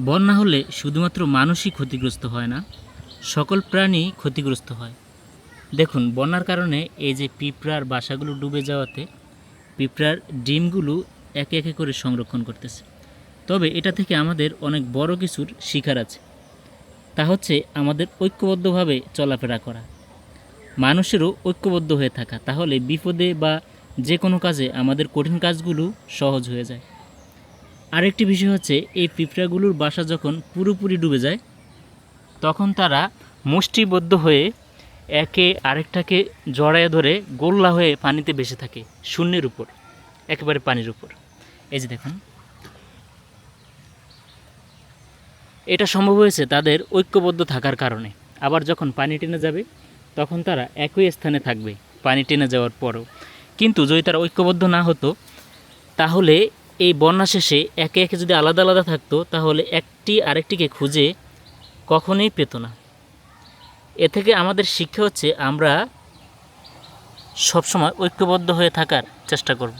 বন্যা হলে শুধুমাত্র মানুষই ক্ষতিগ্রস্ত হয় না, সকল প্রাণী ক্ষতিগ্রস্ত হয়। দেখুন, বন্যার কারণে এই যে পিঁপড়ার বাসাগুলো ডুবে যাওয়াতে পিঁপড়ার ডিমগুলো একে একে করে সংরক্ষণ করতেছে। তবে এটা থেকে আমাদের অনেক বড় কিছুর শিকার আছে। তা হচ্ছে আমাদের ঐক্যবদ্ধভাবে চলাফেরা করা। মানুষেরও ঐক্যবদ্ধ হয়ে থাকা, তাহলে বিপদে বা যে কোনো কাজে আমাদের কঠিন কাজগুলো সহজ হয়ে যায়। আরেকটি বিষয় হচ্ছে, এই পিঁপড়াগুলোর বাসা যখন পুরোপুরি ডুবে যায়, তখন তারা মুষ্টিবদ্ধ হয়ে একে আরেকটাকে জড়ায় ধরে গোল্লা হয়ে পানিতে ভেসে থাকে, শূন্যের উপর, একেবারে পানির উপর। এই যে দেখুন। এটা সম্ভব হয়েছে তাদের ঐক্যবদ্ধ থাকার কারণে। আবার যখন পানি টেনে যাবে, তখন তারা একই স্থানে থাকবে, পানি টেনে যাওয়ার পরও। কিন্তু যদি তারা ঐক্যবদ্ধ না হতো, তাহলে এই বন্যা শেষে একে একে যদি আলাদা আলাদা থাকতো, তাহলে একটি আরেকটিকে খুঁজে কখনোই পেত না। এ থেকে আমাদের শিক্ষা হচ্ছে আমরা সবসময় ঐক্যবদ্ধ হয়ে থাকার চেষ্টা করব।